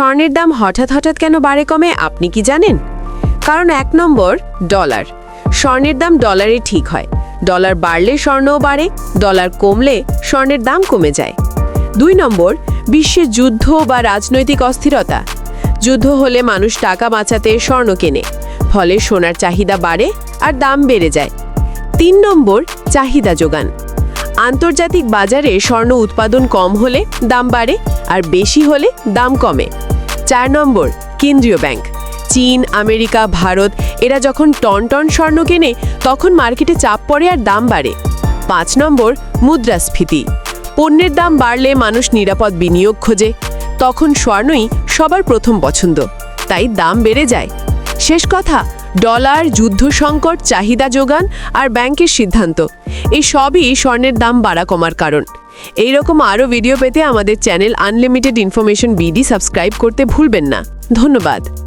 স্বর্ণের দাম হঠাৎ হঠাৎ কেন বাড়ে কমে, আপনি কি জানেন? কারণ এক নম্বর, ডলার। স্বর্ণের দাম ডলারে ঠিক হয়। ডলার বাড়লে স্বর্ণও বাড়ে, ডলার কমলে স্বর্ণের দাম কমে যায়। দুই নম্বর, বিশ্বে যুদ্ধ বা রাজনৈতিক অস্থিরতা। যুদ্ধ হলে মানুষ টাকা বাঁচাতে স্বর্ণ কেনে। ফলে সোনার চাহিদা বাড়ে আর দাম বেড়ে যায়। তিন নম্বর, চাহিদা যোগান। আন্তর্জাতিক বাজারে স্বর্ণ উৎপাদন কম হলে দাম বাড়ে আর বেশি হলে দাম কমে। চার নম্বর, কেন্দ্রীয় ব্যাংক। চীন, আমেরিকা, ভারত, এরা যখন টন টন স্বর্ণ কেনে, তখন মার্কেটে চাপ পড়ে আর দাম বাড়ে। পাঁচ নম্বর, মুদ্রাস্ফীতি। পণ্যের দাম বাড়লে মানুষ নিরাপদ বিনিয়োগ খোঁজে। তখন স্বর্ণই সবার প্রথম পছন্দ, তাই দাম বেড়ে যায়। শেষ কথা, ডলার, যুদ্ধ সংকট, চাহিদা যোগান আর ব্যাংকের সিদ্ধান্ত। এই সবই স্বর্ণের দাম বাড়া কমার কারণ। এই রকম আরও ভিডিও পেতে আমাদের channel unlimited information BD subscribe করতে ভুলবেন না। ধন্যবাদ।